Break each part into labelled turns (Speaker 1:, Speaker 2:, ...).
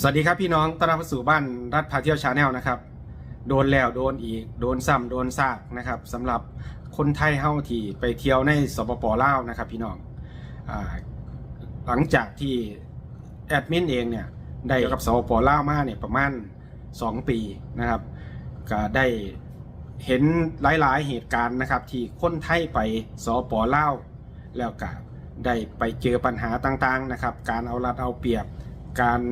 Speaker 1: สวัสดีครับพี่น้องต้อนรับเสู่บ้านรัฐพาเที่ยวชาแนลนะครับ โดนแล้วโดนอีก โดนซ้ำโดนซากนะครับสำหรับคนไทยเฮาที่ไปเที่ยวในสปปลาวนะครับ พี่น้องอหลังจากที่แอดมินเองเนี่ยได้กับสปปลาวมาเนี่ยประมาณ 2 ปีนะครับ ก็ได้เห็นหลาย ๆ เหตุการณ์นะครับ ที่คนไทยไปสปปลาวแล้วก็ได้ไปเจอปัญหาต่าง ๆ นะครับ การเอารัดเอาเปรียบการ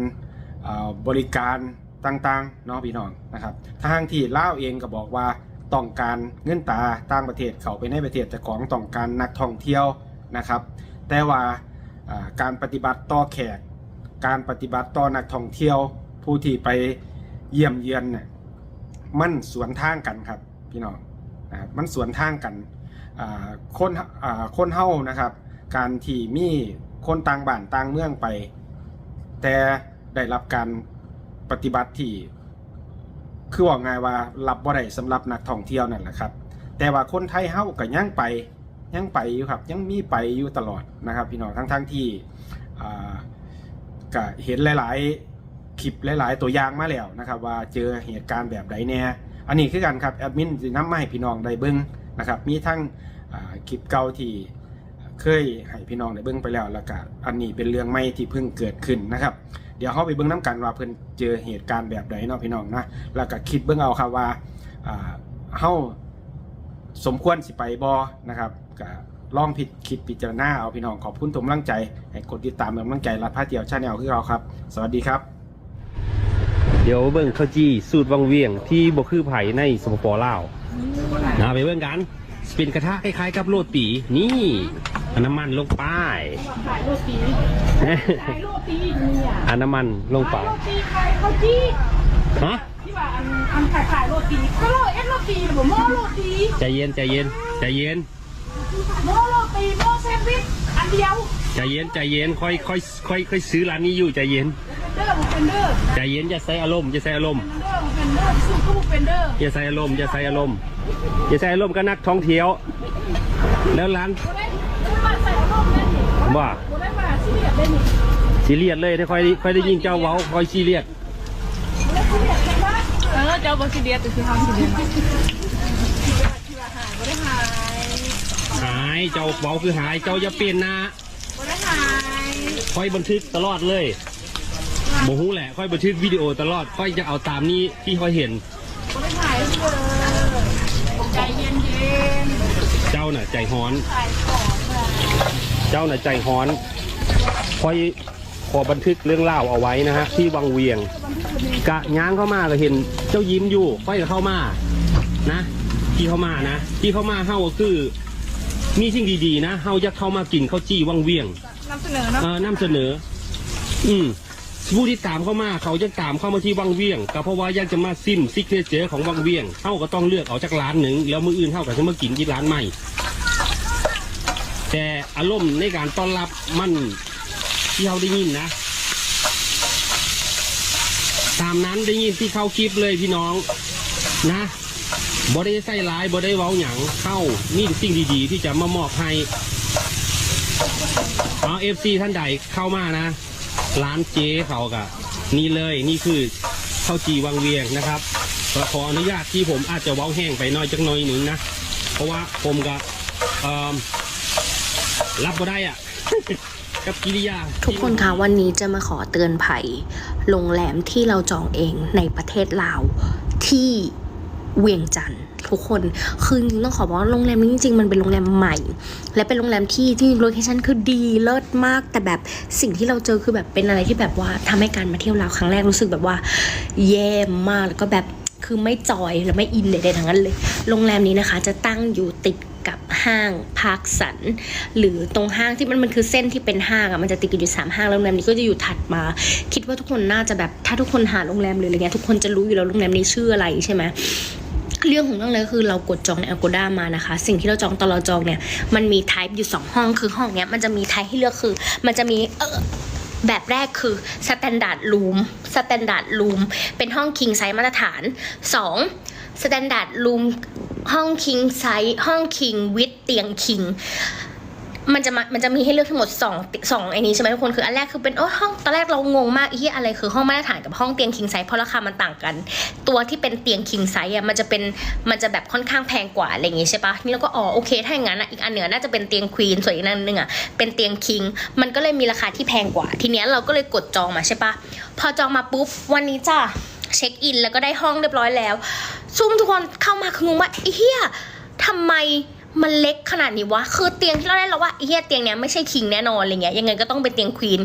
Speaker 1: บริการต่างๆเนาะพี่น้องนะครับทางที่ล่าวเองก็บอกว่าต้องการเงินตาต่างประเทศเข้าไปในประเทศแต่ของต้องการนักท่องเที่ยวนะครับ แต่ว่าการปฏิบัติต่อแขก การปฏิบัติต่อนักท่องเที่ยว ผู้ที่ไปเยี่ยมเยือนเนี่ยมันสวนทางกันครับพี่น้องนะครับมันสวนทางกันคนคนเฮานะครับ การที่มีคนต่างบ้านต่างเมืองไป แต่ ได้รับการปฏิบัติที่คือว่าไงายว่ารับบ่ได้สำหรับนักท่องเที่ยวนั่นแหละครับ แต่ว่าคนไทยเฮาก็ยังไปยังไปอยู่ครับยังมีไปอยู่ตลอดนะครับพี่น้องทั้งทั้งๆที่ก็เห็นหลายๆคลิปหลาย ๆ ตัวอย่างมาแล้วนะครับ ว่าเจอเหตุการณ์แบบใดแน่อันนี้คือกันครับแอดมินจะนำมาให้พี่น้องได้เบิ่งนะครับ มีทั้งคลิปเก่าที่เคยให้พี่น้องได้เบิ่งไปแล้วแล้วก็อันนี้เป็นเรื่องใหม่ที่เพิ่งเกิดขึ้นนะครับ เดี๋ยวเขาไปเบิ่งน้กันว่าเพิ่นเจอเหตุการณ์แบบใดเนาะพี่น้องนะแล้วก็คิดเบิ่งเอาครับว่าอ่าเฮาสมควรสิไปบ่นะครับก็ลองผิดคิดพิจารณาเอาพี่น้องขอบคุณทุกกำลังใจให้กดติดตามเป็นกำลังใจรัดพาเที่ยวชาแนลคือเราครับ สวัสดีครับ
Speaker 2: เดี๋ยวเบิ่งข้าวจี้สูตรวังเวียงที่บ่คือไผ่ในสปปลาวนะไปเบิ่งกัน เป็นกระทะคล้ายๆกับโรตี นี่อันน้ำมันลงไป
Speaker 3: ขายโรตีขายโรตีเนี่ย
Speaker 2: อันน้ำมันลงไป
Speaker 3: ขายโรตีขายข้าวจี้
Speaker 2: ฮะ
Speaker 3: ที่ว่าอันอันขายขายโรตีก็โรเอ็ดโรตีหรือโมโรตี
Speaker 2: ใจเย็นใจเย็นใจเย็น
Speaker 3: โมโรตีโมแซนด์วิชอันเดียว
Speaker 2: ใจเย็นใจเย็นค่อยค่อยค่อยค่อยซื้อร้านนี้อยู่ใจเย็น
Speaker 3: เป็นเด้อ
Speaker 2: ใจเย็นอย่าใส่อารมณ์อย่าใส่อารมณ์
Speaker 3: เด้อเป็นเด้อสู้ก็บุเป็นเด้อ
Speaker 2: อย่าใส่อารมณ์อย่าใส่อารมณ์อย่าใส่อารมณ์ก็นักท่องเที่ยว แล้วร้าน
Speaker 3: บ่ได้บ่ได้มาใส่อารมณ์เล่นนี่
Speaker 2: ว่า
Speaker 3: บ่ได้มาซีเรียสเล่นนี่
Speaker 2: ซีเรียสเลยถ้าค่อยค่อยได้ยินเจ้าเว้าค่อยซีเรียส
Speaker 3: บ่ได้ซีเรียสกันว่าเออเจ้าบ่ซีเรียสแต่คือทำซีเรียสมาที่ว่าหายบ่ได้หาย
Speaker 2: หายเจ้าเว้าคือหายเจ้าอย่าเปลี่ยนหนะ
Speaker 3: บ่ได้หาย
Speaker 2: ค่อยบันทึกตลอดเลย โมหูแหละ ค่อยบันทึกวิดีโอตลอด ค่อยจะเอาตามนี้ที่ค่อยเห็น
Speaker 3: บ่ได้หายเลยใจเย็น
Speaker 2: เจ้าน่ะใจฮ้อน
Speaker 3: ๆขายของน่ะ
Speaker 2: เจ้าน่ะใจฮ้อน ค่อยขอบันทึกเรื่องเล่าวเอาไว้นะฮะที่วังเวียง กะย้างเข้ามาก็เห็นเจ้ายิ้มอยู่ ค่อยก็เข้ามานะที่เข้ามานะที่เข้ามาเฮาก็คือ มีสิ่งดีๆนะเฮาจะเข้ามากินข้าวจี้วังเวียง
Speaker 3: นำเสนอเนาะ
Speaker 2: เออนำเสนอ อืม ผู้ที่ตามเข้ามาเขาจะตามเข้ามาที่วังเวียงก็เพราะว่ายากจะมาซิมซิกเนเจอร์ของวังเวียงเขาก็ต้องเลือกเอาจากร้านหนึ่งแล้วมืออื่นเขาก็จะมากินที่ร้านใหม่ แต่อารมณ์ในการต้อนรับมันที่เขาได้ยินนะตามนั้นได้ยินที่เข้าคลิปเลยพี่น้องนะบ่ได้ใส่ร้ายบ่ได้เว้าหยังเข้านี่สิ่งดีๆ ที่จะมามอบให้เอาเอฟซีท่านใดเข้ามานะ ร้านเจ๊เขากะนี่เลยนี่คือข้าวจีวังเวียงนะครับขออนุญาตที่ผมอาจจะเว้าแห้งไปน้อยจักน้อยหนึ่งนะเพราะว่าผมก็รับบ่ได้อะกับกิริยา
Speaker 4: ทุกคนคะวันนี้จะมาขอเตือนภัยโรงแรมที่เราจองเองในประเทศลาวที่ เวียงจันทร์ทุกคนคือจริงต้องขอบอกว่าโรงแรมนี้จริงๆมันเป็นโรงแรมใหม่ และเป็นโรงแรมที่ที่โลเคชั่นคือดีเลิศมาก แต่แบบสิ่งที่เราเจอคือแบบเป็นอะไรที่แบบว่าทำให้การมาเที่ยวลาครั้งแรกรู้สึกแบบว่าแย่มากแล้วก็แบบคือไม่จอยและไม่อินใดๆทั้งนั้นเลย โรงแรมนี้นะคะจะตั้งอยู่ติดกับห้างพาร์คสัน หรือตรงห้างที่มันมันคือเส้นที่เป็นห้างอะมันจะติดกันอยู่สามห้างแล้วโรงแรมนี้ก็จะอยู่ถัดมา คิดว่าทุกคนน่าจะแบบถ้าทุกคนหาโรงแรมหรืออะไรเงี้ยทุกคนจะรู้อยู่แล้วโรงแรมนี้ชื่ออะไรใช่ไหม เรื่องของเรื่องเลยคือเรากดจองใน Agoda มานะคะ สิ่งที่เราจองตอนเราจองเนี่ย มันมีไทป์อยู่ 2 ห้องคือห้องเนี้ยมันจะมีไทป์ให้เลือกคือ มันจะมีเออแบบแรกคือ standard room standard room เป็นห้อง king size มาตรฐาน 2 standard room ห้อง king size ห้อง king with เตียง king มันจะมามันจะมีให้เลือกทั้งหมด2 2ไอ้นี้ใช่ไหมทุกคนคืออันแรกคือเป็นโอ้ห้องตอนแรกเรางงมากอีอะไรคือห้องมาตรฐานกับห้องเตียงคิงไซส์เพราะราคามันต่างกัน ตัวที่เป็นเตียงคิงไซส์อะมันจะเป็นมันจะแบบค่อนข้างแพงกว่าอะไรอย่างงี้ใช่ปะนี่เราก็อ๋อโอเคถ้าอย่างนั้นอะอีกอันเหนือน่าจะเป็นเตียงควีนส่วนอีกอันหนึ่งอะเป็นเตียงคิงมันก็เลยมีราคาที่แพงกว่า ทีเนี้ยเราก็เลยกดจองมาใช่ปะพอจองมาปุ๊บวันนี้จ้ะเช็คอินแล้วก็ได้ห้องเรียบร้อยแล้วซุ่มทุกคนเข้ามาคืองงว่าไอ้เหี้ยทำไม มันเล็กขนาดนี้วะ คือเตียงที่เราได้เราว่าไอ้เฮียเตียงเนี้ยไม่ใช่คิงแน่นอนอะไรเงี้ย ยังไงก็ต้องเป็นเตียงควีน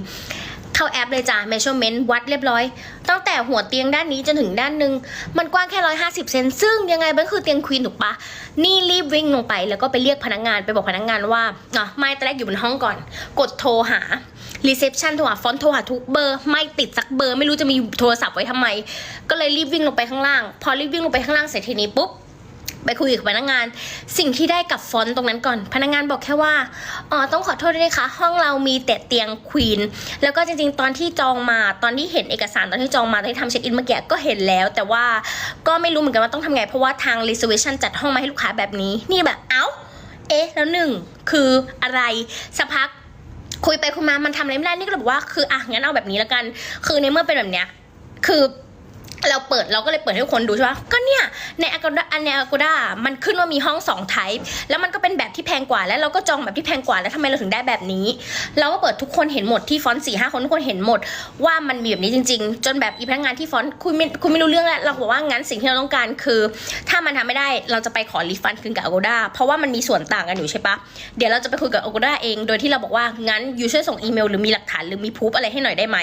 Speaker 4: เข้าแอปเลยจ้ะ measurement วัดเรียบร้อย ตั้งแต่หัวเตียงด้านนี้จนถึงด้านหนึ่งมันกว้างแค่ 150 เซน ซึ่งยังไงมันคือเตียงควีนถูกปะ นี่รีบวิ่งลงไปแล้วก็ไปเรียกพนักงานไปบอกพนักงานว่าอะไม่ตอนแรกอยู่บนห้องก่อน กดโทรหา reception โทรหาฟอนต์โทรหาทุกเบอร์ไม่ติดสักเบอร์ ไม่รู้จะมีโทรศัพท์ไว้ทำไม ก็เลยรีบวิ่งลงไปข้างล่าง พอรีบวิ่งลงไปข้างล่างเสร็จทีนี้ปุ๊บ ไปคุยกับพนักงาน สิ่งที่ได้กับฟอนต์ตรงนั้นก่อน พนักงานบอกแค่ว่าอ๋อต้องขอโทษด้วยนะคะ ห้องเรามีแต่เตียงควีนแล้วก็จริงๆ ตอนที่จองมาตอนที่เห็นเอกสารตอนที่จองมาตอนที่ทำเช็คอินเมื่อกี้ก็เห็นแล้ว แต่ว่าก็ไม่รู้เหมือนกันว่าต้องทำไงเพราะว่าทาง reservation จัดห้องมาให้ลูกค้าแบบนี้ นี่แบบเอ้า เอ๊ะแล้วหนึ่งคืออะไรสักพักคุยไปคุยมามันทำอะไรไม่ได้นี่ก็เลยบอกว่าคืออะงั้นเอาแบบนี้แล้วกัน คือในเมื่อเป็นแบบเนี้ยคือ เราเปิดเราก็เลยเปิดให้ทุกคนดูใช่ปะก็เนี่ยใน Agoda อันใน Agoda มันขึ้นว่ามีห้อง2 type แล้วมันก็เป็นแบบที่แพงกว่าแล้วเราก็จองแบบที่แพงกว่าแล้วทำไมเราถึงได้แบบนี้ เราก็เปิดทุกคนเห็นหมดที่ฟอนต์สี่ห้าคนทุกคนเห็นหมด ว่ามันมีแบบนี้จริง ๆ จนแบบอีพนักงานที่ฟอนต์คุยไม่คุยไม่รู้เรื่องแล้วเราบอกว่างั้นสิ่งที่เราต้องการคือ ถ้ามันทำไม่ได้เราจะไปขอรีฟันคืนกับ Agoda เพราะว่ามันมีส่วนต่างกันอยู่ใช่ปะเดี๋ยวเราจะไปคุยกับ Agoda เองโดยที่เราบอกว่างั้นยูช่วยส่งอีเมลหรือมีหลักฐานหรือมีพูฟอะไรให้หน่อยได้ไหม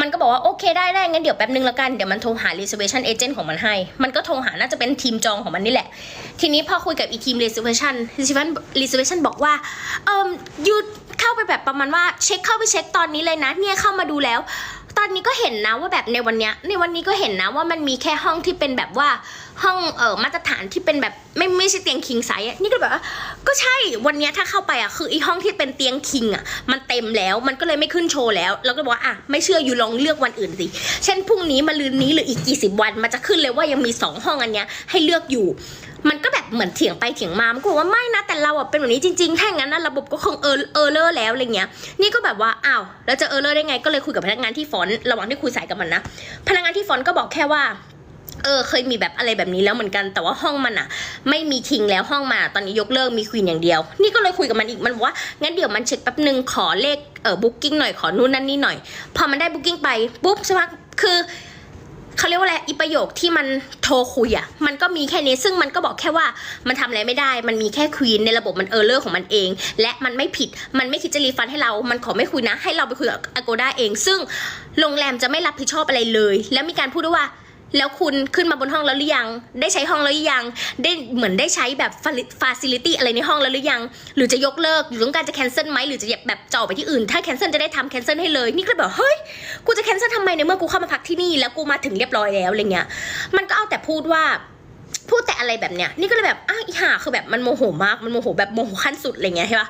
Speaker 4: มันก็บอกว่าโอเคได้ได้งั้นเดี๋ยวแป๊บนึงแล้วกันเดี๋ยวมันโทรหา reservation agent ของมันให้ มันก็โทรหาน่าจะเป็นทีมจองของมันนี่แหละ ทีนี้พอคุยกับอีทีม reservation reservation reservation บอกว่าเอิมยูเข้าไปแบบประมาณว่าเช็คเข้าไปเช็คตอนนี้เลยนะเนี่ยเข้ามาดูแล้ว ตอนนี้ก็เห็นนะว่าแบบในวันเนี้ยในวันนี้ก็เห็นนะว่ามันมีแค่ห้องที่เป็นแบบว่าห้องเออมาตรฐานที่เป็นแบบไม่ไม่ใช่เตียงคิงไซส์นี่ก็แบบว่าก็ใช่วันนี้ถ้าเข้าไปอะคืออีห้องที่เป็นเตียงคิงอะมันเต็มแล้วมันก็เลยไม่ขึ้นโชว์แล้วเราก็บอกว่าอะไม่เชื่ออยู่ลองเลือกวันอื่นสิเช่นพรุ่งนี้มาลืนนี้หรืออีกกี่สิบวันมันจะขึ้นเลยว่ายังมีสองห้องอันเนี้ยให้เลือกอยู่ มันก็แบบเหมือนเถียงไปเถียงมา มันก็บอกว่าไม่นะแต่เราอะเป็นแบบนี้จริงๆถ้าอย่างนั้นนะระบบก็คงเออเออเลอร์แล้วอะไรเงี้ย นี่ก็แบบว่าอ้าวแล้วจะเออเลอร์ได้ไง ก็เลยคุยกับพนักงานที่ฟอนระหว่างที่คุยสายกับมันนะ พนักงานที่ฟอนก็บอกแค่ว่าเออเคยมีแบบอะไรแบบนี้แล้วเหมือนกันแต่ว่าห้องมันอะไม่มีคิงแล้วห้องมาตอนนี้ยกเลิกมีควีนอย่างเดียว นี่ก็เลยคุยกับมันอีกมันบอกว่างั้นเดี๋ยวมันเช็คแป๊บนึงขอเลขเออบุ๊กิ้งหน่อยขอนู่นนั่นนี่หน่อย พอมันได้บุ๊กิ้งไปปุ๊บใช่ไหมคือ เขาเรียกว่าอะไรอีประโยคที่มันโทรคุยอะ่ะมันก็มีแค่นี้ซึ่งมันก็บอกแค่ว่ามันทำอะไรไม่ได้ มันมีแค่ควีนในระบบมันเออร์เลอร์ของมันเอง และมันไม่ผิดมันไม่คิดจะรีฟันให้เรา มันขอไม่คุยนะ ให้เราไปคุยกับอโกด้าเอง ซึ่งโรงแรมจะไม่รับผิดชอบอะไรเลย แล้วมีการพูดด้วยว่า แล้วคุณขึ้นมาบนห้องแล้วหรือยัง ได้ใช้ห้องแล้วหรือยัง ได้เหมือนได้ใช้แบบฟาซิลิตี้อะไรในห้องแล้วหรือยัง หรือจะยกเลิก หรือต้องการจะแคนเซิลไหม หรือจะแบบจะอไปที่อื่น ถ้าแคนเซิลจะได้ทำแคนเซิลให้เลย นี่ก็เลยแบบเฮ้ย กูจะแคนเซิลทำไมในเมื่อกูเข้ามาพักที่นี่แล้วกูมาถึงเรียบร้อยแล้วอะไรเงี้ย มันก็เอาแต่พูดว่าพูดแต่อะไรแบบเนี้ย นี่ก็เลยแบบอ้าวอีห่าคือแบบมันโมโหมาก มันโมโหแบบโมโหขั้นสุดอะไรเงี้ยใช่ปะ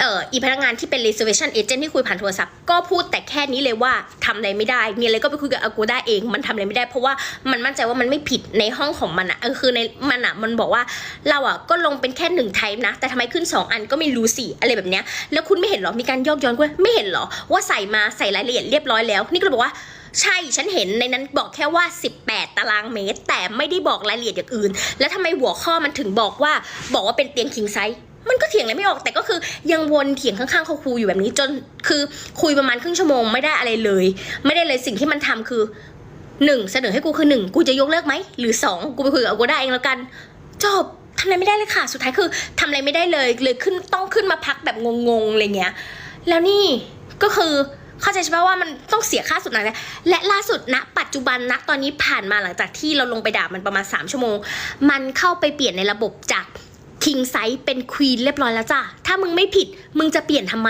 Speaker 4: เอ่ออีพนักงานที่เป็น reservation agent ที่คุยผ่านโทรศัพท์ก็พูดแต่แค่นี้เลยว่าทำอะไรไม่ได้ มีอะไรก็ไปคุยกับ Agoda เอง มันทำอะไรไม่ได้ เพราะว่ามันมั่นใจว่ามันไม่ผิดในห้องของมันอะเออคือในมันอะมันบอกว่าเราอะก็ลงเป็นแค่หนึ่งไทป์นะ แต่ทำไมขึ้นสองอันก็ไม่รู้สิอะไรแบบเนี้ยแล้วคุณไม่เห็นหรอมีการยอกย้อนด้วยไม่เห็นหรอว่าใส่มาใส่รายละเอียดเรียบร้อยแล้ว นี่ก็เลยบอกว่าใช่ฉันเห็นในนั้นบอกแค่ว่า 18 ตารางเมตร แต่ไม่ได้บอกรายละเอียดอย่างอื่น แล้วทำไมหัวข้อมันถึงบอกว่าบอกว่าเป็นเตียงคิงไซส์ มันก็เถียงอะไรไม่ออกแต่ก็คือยังวนเถียงข้างๆเขาครูอยู่แบบนี้จนคือคุยประมาณครึ่งชั่วโมงไม่ได้อะไรเลย ไม่ได้เลยสิ่งที่มันทำคือหนึ่งเสนอให้กูคือหนึ่งกูจะยกเลิกไหมหรือสองกูไปคุยกับกูได้เองแล้วกัน จบทำอะไรไม่ได้เลยค่ะ สุดท้ายคือทำอะไรไม่ได้เลยเลยขึ้นต้องขึ้นมาพักแบบงงๆอะไรเงี้ย แล้วนี่ก็คือเข้าใจใช่ไหมว่ามันต้องเสียค่าสุดหน่อยนะและล่าสุดณปัจจุบันณตอนนี้ผ่านมาหลังจากที่เราลงไปด่ามันประมาณ 3 ชั่วโมง มันเข้าไปเปลี่ยนในระบบจาก คิงไซส์เป็นควีนเรียบร้อยแล้วจ้ะ ถ้ามึงไม่ผิดมึงจะเปลี่ยนทำไม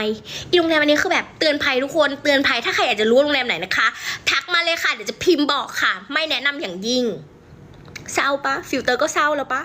Speaker 4: อีโรงแรมอันนี้คือแบบเตือนภัยทุกคนเตือนภัยถ้าใครอยากจะรู้โรงแรมไหนนะคะทักมาเลยค่ะเดี๋ยวจะพิมพ์บอกค่ะ ไม่แนะนำอย่างยิ่งเศร้าปะฟิลเตอร์ก็เศร้าแล้วปะ